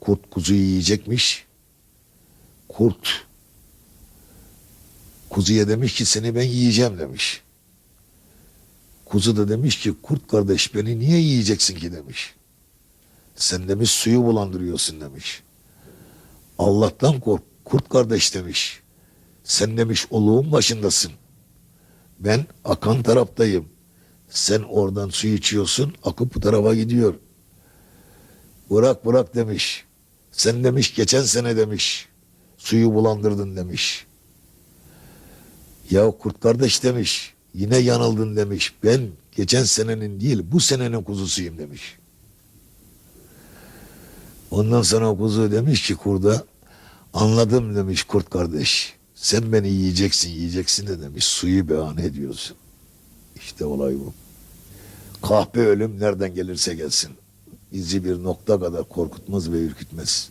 Kurt kuzuyu yiyecekmiş. Kurt kuzuya demiş ki seni ben yiyeceğim demiş. Kuzu da demiş ki kurt kardeş beni niye yiyeceksin ki demiş. Sen demiş suyu bulandırıyorsun demiş. Allah'tan kork kurt kardeş demiş. Sen demiş oluğun başındasın. Ben akan taraftayım. Sen oradan su içiyorsun akıp bu tarafa gidiyor. Bırak bırak demiş. Sen demiş geçen sene demiş. Suyu bulandırdın demiş. Ya kurt kardeş demiş. Yine yanıldın demiş. Ben geçen senenin değil bu senenin kuzusuyum demiş. Ondan sonra kuzu demiş ki kurda anladım demiş kurt kardeş. Sen beni yiyeceksin yiyeceksin de demiş suyu behane ediyorsun. İşte olay bu. Kahpe ölüm nereden gelirse gelsin. Bizi bir nokta kadar korkutmaz ve ürkütmez.